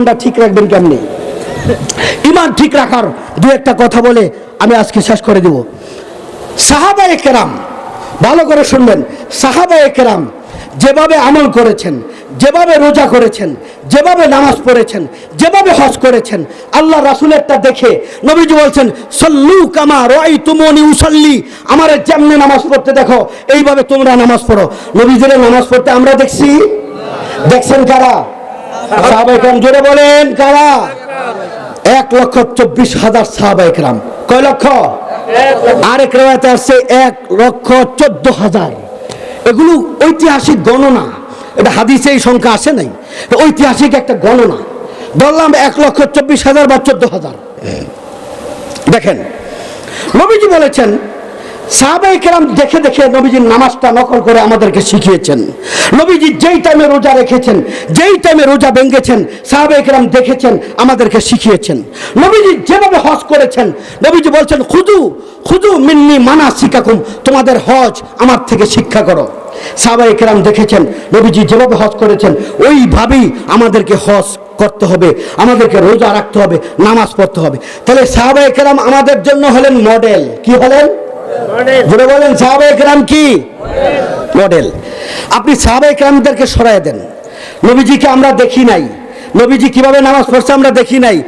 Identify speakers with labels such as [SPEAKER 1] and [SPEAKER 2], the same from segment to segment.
[SPEAKER 1] ইমানটা ঠিক রাখবেন কেমনি? ইমান ঠিক রাখার দু একটা কথা বলে আমি আজকে শেষ করে দেব। সাহাবা কেরাম, ভালো করে শুনবেন। সাহাবা কেরাম যেভাবে আমল করেছেন, যেভাবে রোজা করেছেন, যেভাবে নামাজ পড়েছেন, যেভাবে হজ করেছেন, আল্লাহ রাসুলেরটা দেখে নবীজি বলছেন, সল্লু কামা রয় তুমনি উসল্লি। আমার যেমনি নামাজ পড়তে দেখো, এইভাবে তোমরা নামাজ পড়ো। নবীজির নামাজ পড়তে আমরা দেখছি? দেখছেন কারা? জোরে বলেন, কারা? এক লক্ষ চব্বিশ হাজার সাহাবাইকরাম কয় লক্ষ? আরেক রেওয়াতে আসছে, এক লক্ষ চোদ্দ হাজার। এগুলো ঐতিহাসিক গণনা। এটা হাদিসে এই সংখ্যা আসে নাই। ঐতিহাসিক একটা গণনা। বললাম এক লক্ষ চব্বিশ হাজার বা চোদ্দ হাজার। দেখেন, নবীজি বলেছেন সাহাবাই কেরাম দেখে দেখে নবীজির নামাজটা নকল করে আমাদেরকে শিখিয়েছেন। নবীজি যেই টাইমে রোজা রেখেছেন, যেই টাইমে রোজা ভেঙ্গেছেন সাহাবাই কেরাম দেখেছেন, আমাদেরকে শিখিয়েছেন। নবীজি যেভাবে হজ করেছেন, নবীজি বলছেন, খুদু খুদু মিন্নি মানা শিকাকুম তোমাদের হজ আমার থেকে শিক্ষা করো। সাহাবাই কেরাম দেখেছেন, নবীজি যেভাবে হজ করেছেন, ওইভাবেই আমাদেরকে হজ করতে হবে, আমাদেরকে রোজা রাখতে হবে, নামাজ পড়তে হবে। তাহলে সাহাবাই কেরাম আমাদের জন্য হলেন মডেল কি হলেন? বলেন সাহাবাই কেরাম কি? মডেল। আপনি সাহাবাই কেরামদেরকে সরাই দেন। নবীজিকে আমরা দেখি নাই। নবীজি কীভাবে নামাজ পড়ছে আমরা দেখি নাই।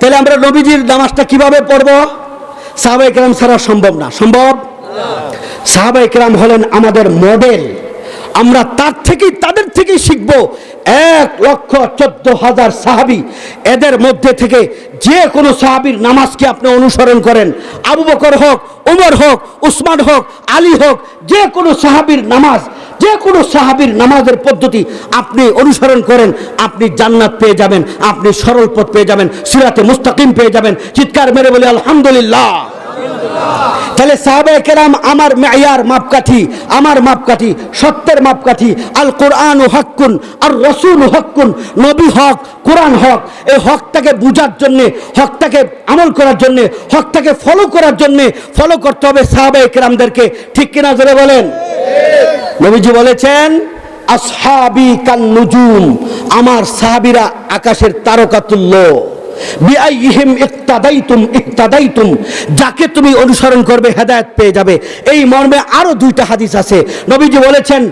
[SPEAKER 1] তাহলে আমরা নবীজির নামাজটা কীভাবে পড়ব? সাহাবাই কেরাম ছাড়া সম্ভব না। সম্ভব? সাহাবাই কেরাম হলেন আমাদের মডেল। আমরা তার থেকেই, তাদের থেকেই শিখব এক লক্ষ চোদ্দ হাজার সাহাবি এদের মধ্যে থেকে যে কোনো সাহাবির নামাজকে আপনি অনুসরণ করেন। আবু বকর হোক, উমর হোক, উসমান হোক, আলী হোক, যে কোনো সাহাবির নামাজ, যে কোনো সাহাবির নামাজের পদ্ধতি আপনি অনুসরণ করেন, আপনি জান্নাত পেয়ে যাবেন, আপনি সরল পথ পেয়ে যাবেন, সিরাতে মুস্তাকিম পেয়ে যাবেন, চিৎকার মেরে বলি, আলহামদুলিল্লাহ। তাহলে সাহাবায়ে কেরাম আমার মেয়ার মাপকাঠি, আমার মাপকাঠি, সত্যের মাপকাঠি আল কোরআন ও হকুন আর রসুল হকুন নবী হক, কোরআন হক, এই হকটাকে বুঝার জন্যে, হকটাকে আমল করার জন্যে, হকটাকে ফলো করার জন্যে ফলো করতে হবে সাহাবায়ে কেরামদেরকে। ঠিক কিনা জোরে বলেন? নবীজি বলেছেন, আসহাবি কান নুজুম আমার সাহাবিরা আকাশের তারকা তুল্য যাকে তুমি অনুসরণ করবে, হেদায়েত পেয়ে যাবে। এই মর্মে আরও দুইটা হাদিস আছে। নবীজি বলেছেন,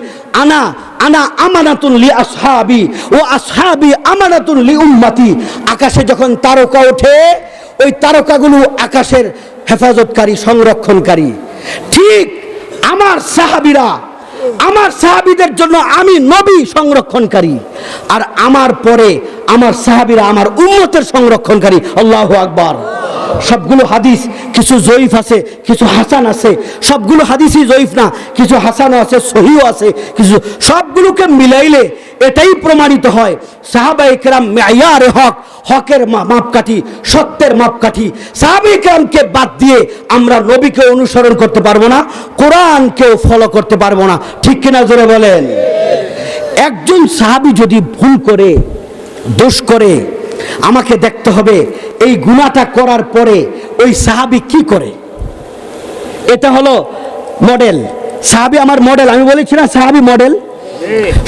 [SPEAKER 1] আনা আনা আমানাতুন লি আসহাবি, ও আসহাবি আমানাতুন লি উম্মতি। আকাশে যখন তারকা ওঠে, ওই তারকাগুলো আকাশের হেফাজতকারী, সংরক্ষণকারী। ঠিক আমার সাহাবিরা, আমার সাহাবিদের জন্য আমি নবী সংরক্ষণকারী। আর আমার পরে আমার সাহাবিরা আমার উম্মতের সংরক্ষণকারী, আল্লাহ আকবার। সবগুলো হাদিস, কিছু জয়ীফ আছে, কিছু হাসান আছে। সবগুলো হাদিসই জয়ীফ না, কিছু হাসানও আছে সহিও আছে, কিছু সবগুলোকে মিলাইলে এটাই প্রমাণিত হয়। সাহাবা ইকরাম মেয়ারে হক, হকের মাপকাঠি, সত্যের মাপকাঠি। সাহাবা ইকরামকে বাদ দিয়ে আমরা নবীকে অনুসরণ করতে পারব না, কোরআনকেও ফলো করতে পারব না। ঠিক কিনা জোরে বলেন? একজন সাহাবি যদি ভুল করে দোষ করে। আমাকে দেখতে হবে এই গুণাটা করার পরে ওই সাহাবি কি করে। এটা হলো মডেল সাহাবি আমার মডেল আমি বলেছি না সাহাবি মডেল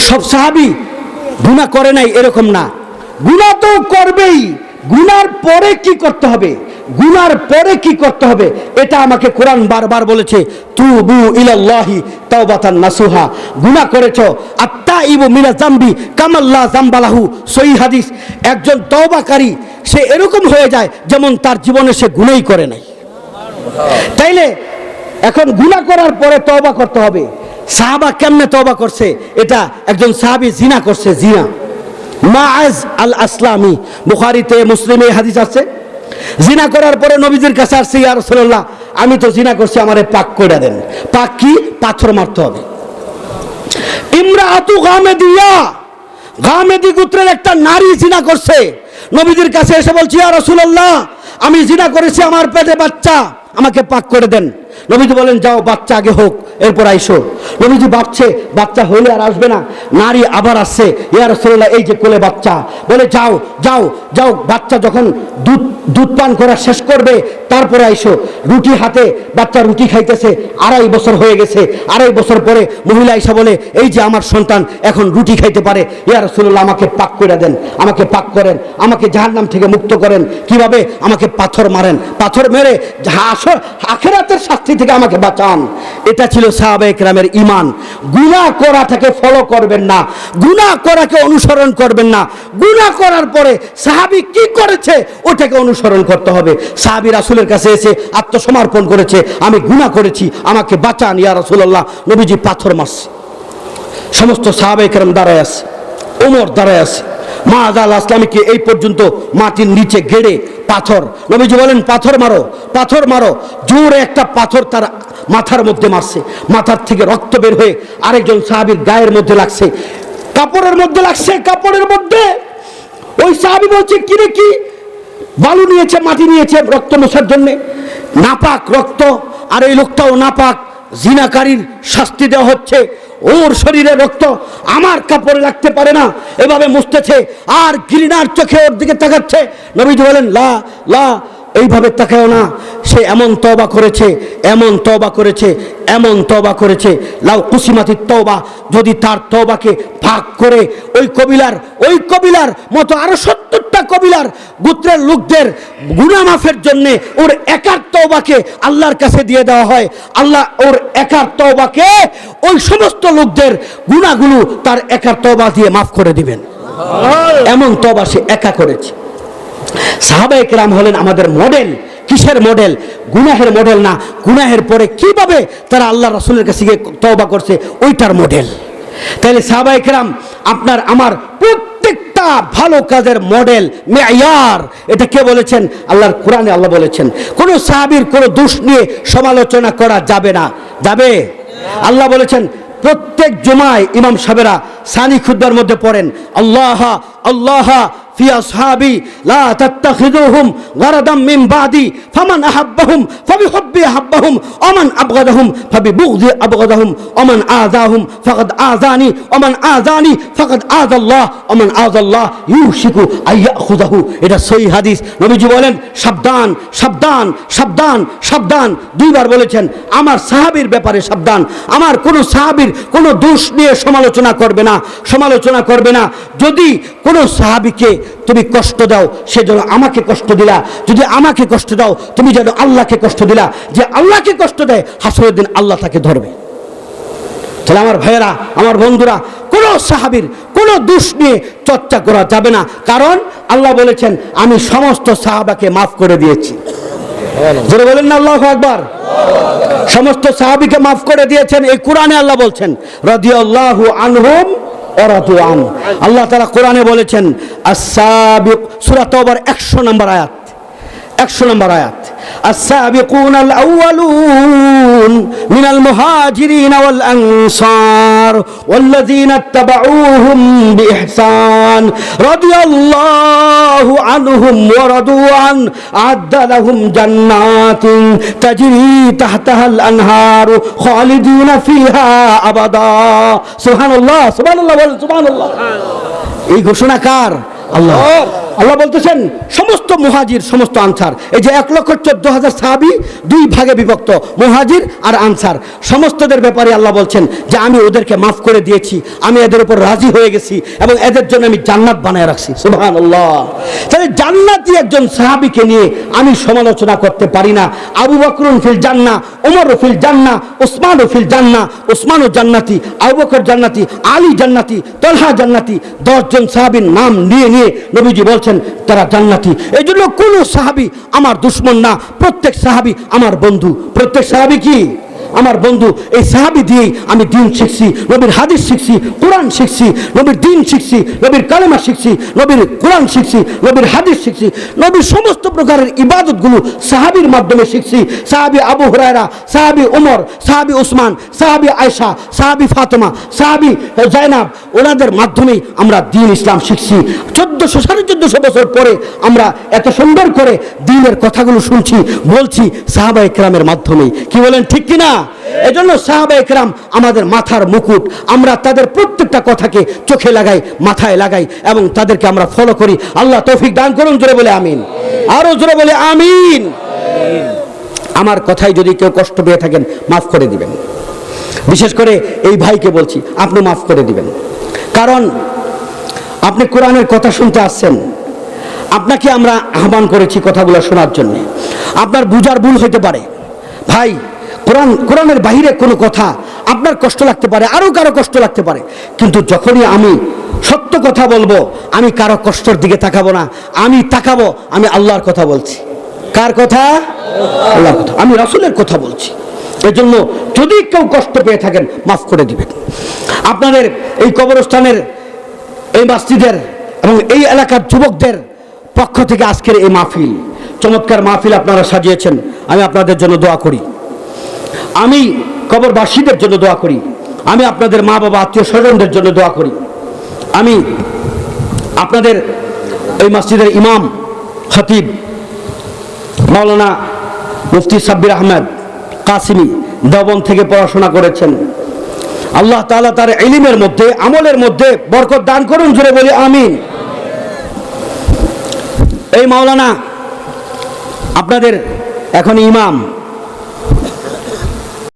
[SPEAKER 1] সব সাহাবি গুণা করে নাই এরকম না। গুণা তো করবেই। গুনার পরে কি করতে হবে? গুনার পরে কি করতে হবে? এটা আমাকে কোরআন বারবার বলেছে, তুবু ইলাল্লাহি তাওবাতান নাসুহা। গুনাহ করেছ। আত্তা ইবু মিনা জাম্বি কামাল্লা জাম্বালাহু সই হাদিস, একজন তওবাকারী, সে এরকম হয়ে যায় যেমন তার জীবনে সে গুনাই করে নাই। তাইলে এখন গুনাহ করার পরে তওবা করতে হবে। সাহাবা কেমনে তওবা করছে? এটা একজন সাহাবী জিনা করছে, জিনা। মাআজ আল আসলামি বুখারীতে, মুসলিমে হাদিস আছে। জিনা করার পরে নবীজির কাছে আসছে, ইয়া রাসূলুল্লাহ, আমি তো জিনা করছি, আমারে পাক কইরা দেন। পাক কি? পাথর মারতে হবে। ইমরাআতু গামেদিয়া, গামেদি গোত্রের একটা নারী জিনা করছে। নবীজির কাছে এসে বলছি, ইয়া রাসূলুল্লাহ, আমি জিনা করেছি আমার পেটে বাচ্চা আমাকে পাক করে দেন। নবীজি বলেন, যাও, বাচ্চা আগে হোক, এরপর আইসো। নবীজি বাচ্চে বাচ্চা হলে আর আসবে না, নারী আবার আসছে। ইয়া রাসূলুল্লাহ, এই যে কোলে বাচ্চা। বলে, যাও যাও যাও, বাচ্চা যখন দুধ দুধ পান করা শেষ করবে, তারপরে আইসো। রুটি হাতে, বাচ্চা রুটি খাইতেছে, আড়াই বছর হয়ে গেছে। আড়াই বছর পরে মহিলা আইসা বলে, এই যে আমার সন্তান, এখন রুটি খাইতে পারে। ইয়া রাসূলুল্লাহ, আমাকে পাক করে দেন, আমাকে পাক করেন, আমাকে জাহান্নাম থেকে মুক্ত করেন। কীভাবে? আমাকে পাথর মারেন। পাথর মেরে হাসর আখেরাতের শাস্তি থেকে আমাকে বাঁচান। এটা ছিল সাহাবে একরামের ইমান করা থেকে ফলো করবেন না। গুনাহ করাকে অনুসরণ করবেন না। গুনাহ করার পরে সাহাবী কি করেছে, ওটাকে অনুসরণ করতে হবে। সাহাবী রাসূলের কাছে এসে আত্মসমর্পণ করেছে, আমি গুনাহ করেছি, আমাকে বাঁচান ইয়া রাসূলুল্লাহ, নবীজি পাথর মারছে। সমস্ত সাহাবে একরাম দাঁড়ায় আছে, ওমর দাঁড়ায় আছে। মা আজাল আসলামীকে এই পর্যন্ত মাটির নিচে গেড়ে পাথর। নবীজি বলেন, পাথর মারো পাথর মারো। জোরে একটা পাথর তার মাথার মধ্যে মারছে। মাথার থেকে রক্ত বের হয়ে আরেকজন সাহাবীর গায়ের মধ্যে লাগছে। কাপড়ের মধ্যে লাগছে, কাপড়ের মধ্যে। ওই সাহাবী বলছে কি রে কি? বালু নিয়েছে, মাটি নিয়েছে রক্ত মোছার জন্যে। নাপাক রক্ত। আর এই লোকটাও নাপাক। জিনাকারীর শাস্তি দেওয়া হচ্ছে। ওর শরীরে রক্ত আমার কাপড়ে লাগতে পারে না। এভাবে মুছতেছে, আর ঘৃণার চোখে ওর দিকে তাকাচ্ছে। নবীজি বলেন, লা লা, এইভাবে তাকাও না। সে এমন তবা করেছে, এমন তবা করেছে, এমন তবা করেছে। লাউ কুসিমাতির তবা যদি তার তবাকে ভাগ করে ওই কবিলার ওই কবিলার মতো আরও সত্তরটা কবিলার গোত্রের লোকদের গুনামাফের জন্যে ওর একার তবাকে আল্লাহর কাছে দিয়ে দেওয়া হয়। আল্লাহ ওর একার তবাকে ওই সমস্ত লোকদের গুণাগুলো তার একার তবা দিয়ে মাফ করে দিবেন। এমন তবা সে একা করেছে। সাহাবা একরাম হলেন আমাদের মডেল কিসের মডেল গুনাহের মডেল না। গুনাহের পরে কীভাবে তারা আল্লাহ রাসূলের কাছে গিয়ে তওবা করছে ওইটার মডেল তাহলে সাহাবা একরাম আপনার আমার প্রত্যেকটা ভালো কাজের মডেল মেয়ার এটা কে বলেছেন আল্লাহর কোরআনে আল্লাহ বলেছেন। কোনো সাহাবির কোনো দোষ নিয়ে সমালোচনা করা যাবে না। যাবে? আল্লাহ বলেছেন, প্রত্যেক জুমায় ইমাম সাহেবেরা সানি খুদ্বার মধ্যে পড়েন, আল্লাহ আল্লাহ في أصحابي لا تتخذوهم غرضا من بعدي فمن أحبهم فبحبي أحبهم ومن أبغضهم فببغض أبغضهم ومن آذاهم فقد آذاني ومن آذاني فقد آذى الله ومن آذى الله يوشك أن يأخذه এটা সহি হাদিস নবীজি বলেন সাবধান সাবধান সাবধান সাবধান দুইবার বলেছেন আমার সাহাবীর ব্যাপারে সাবধান আমার কোনো সাহাবীর কোনো দোষ নিয়ে সমালোচনা করবে না সমালোচনা করবে না যদি কোনো সাহাবীকে তুমি কষ্ট দাও, সে যেন আমাকে কষ্ট দিলা। যদি আমাকে কষ্ট দাও, তুমি যেন আল্লাহকে কষ্ট দিলা। যে আল্লাহকে কষ্ট দেয়, হাসরের দিন আল্লাহ তাকে ধরবে। তাহলে আমার ভাইয়েরা, আমার বন্ধুরা, কোনো সাহাবীর, কোনো দোষ নিয়ে চর্চা করা যাবে না। কারণ আল্লাহ বলেছেন, আমি সমস্ত সাহাবাকে মাফ করে দিয়েছি। জোরে বলেন না আল্লাহ আকবার। সমস্ত সাহাবিকে মাফ করে দিয়েছেন, এই কোরআনে আল্লাহ বলছেন, রাদিয়াল্লাহু আনহুম অরাদু আন। আল্লাহ তারা কোরআনে বলেছেন আসাবিক সুরাত একশো তওবার 100 নম্বর আয়াত। একশো নম্বর আয়াত। السابقون الأولون من المهاجرين والأنصار والذين اتبعوهم بإحسان رضي الله عنهم ورضوا عن أعد لهم جنات تجري تحتها الأنهار خالدين فيها أبدا سبحان الله سبحان الله سبحان الله এই ঘোষণা কার আল্লাহ। আল্লাহ বলতেছেন সমস্ত মুহাজির সমস্ত আনসার এই যে এক লক্ষ চোদ্দ হাজার সাহাবি দুই ভাগে বিভক্ত মুহাজির আর আনসার। সমস্তদের ব্যাপারে আল্লাহ বলছেন যে আমি ওদেরকে মাফ করে দিয়েছি আমি এদের উপর রাজি হয়ে গেছি এবং এদের জন্য আমি জান্নাত বানায় রাখছি। সুবহান আল্লাহ তাহলে জান্নাতি একজন সাহাবিকে নিয়ে আমি সমালোচনা করতে পারি না। আবু বকরুন ফিল জান্না ওমর ফিল জান্না ওসমান ফিল জান্না ওসমানও জান্নাতি আবু বকর জান্নাতি আলী জান্নাতি তলহা জান্নাতি দশজন সাহাবীর নাম নিয়ে নিয়ে নবীজি বলছেন, তারা জান্নাতি। এই জন্য কোনো সাহাবি আমার দুশ্মন না। প্রত্যেক সাহাবি আমার বন্ধু। প্রত্যেক সাহাবি কি? আমার বন্ধু, এই সাহাবি দিয়েই আমি দিন শিখছি, নবীর হাদিস শিখছি, কোরআন শিখছি, নবীর দিন শিখছি, নবীর কালেমা শিখছি, নবীর কোরআন শিখছি, নবীর হাদিস শিখছি, নবীর সমস্ত প্রকারের ইবাদতগুলো সাহাবির মাধ্যমে শিখছি। সাহাবি আবু হুরায়রা, সাহাবি ওমর সাহাবি ওসমান সাহাবি আয়সা সাহাবি ফাতেমা, সাহাবি জায়নাব ওনাদের মাধ্যমেই আমরা দিন ইসলাম শিখছি। চোদ্দশো, সাড়ে চোদ্দশো বছর পরে আমরা এত সুন্দর করে দিনের কথাগুলো শুনছি, বলছি সাহাবা একরামের মাধ্যমেই। কি বলেন, ঠিক কি না এজন্য সাহাবা একরাম আমাদের মাথার মুকুট, আমরা তাদের প্রত্যেকটা কথাকে চোখে লাগাই, মাথায় লাগাই এবং তাদেরকে আমরা ফলো করি। আল্লাহ তৌফিক দান করুন, জোরে বলে আমিন। আরও জোরে বলে আমিন। আমার কথায় যদি কেউ কষ্ট পেয়ে থাকেন, মাফ করে দিবেন। বিশেষ করে এই ভাইকে বলছি, আপনি মাফ করে দিবেন। কারণ আপনি কোরআনের কথা শুনতে আসছেন। আপনাকে আমরা আহ্বান করেছি কথাগুলো শোনার জন্য। আপনার বুঝার ভুল হইতে পারে। ভাই কোরআন, কোরআনের বাইরে কোনো কথা আপনার কষ্ট লাগতে পারে, আরও কারও কষ্ট লাগতে পারে। কিন্তু যখনই আমি সত্য কথা বলব, আমি কারও কষ্টর দিকে তাকাবো না, আমি তাকাবো, আমি আল্লাহর কথা বলছি। কার কথা? আল্লাহর কথা। আমি রাসূলের কথা বলছি। এজন্য যদি কেউ কষ্ট পেয়ে থাকেন, মাফ করে দিবেন। আপনাদের এই কবরস্থানের এই মসজিদের এবং এই এলাকার যুবকদের পক্ষ থেকে আজকের এই মাহফিল। চমৎকার মাহফিল আপনারা সাজিয়েছেন। আমি আপনাদের জন্য দোয়া করি। আমি কবরবাসীদের জন্য দোয়া করি। আমি আপনাদের মা বাবা আত্মীয় স্বজনদের জন্য দোয়া করি। আমি আপনাদের এই মসজিদের ইমাম, খতিব, মাওলানা মুফতি সাব্বির আহমেদ কাসিমি দবন থেকে পড়াশোনা করেছেন। আল্লাহ তাআলা তার এলিমের মধ্যে, আমলের মধ্যে বরকত দান করুন জুড়ে বলি, আমিন। এই মাওলানা আপনাদের এখন ইমাম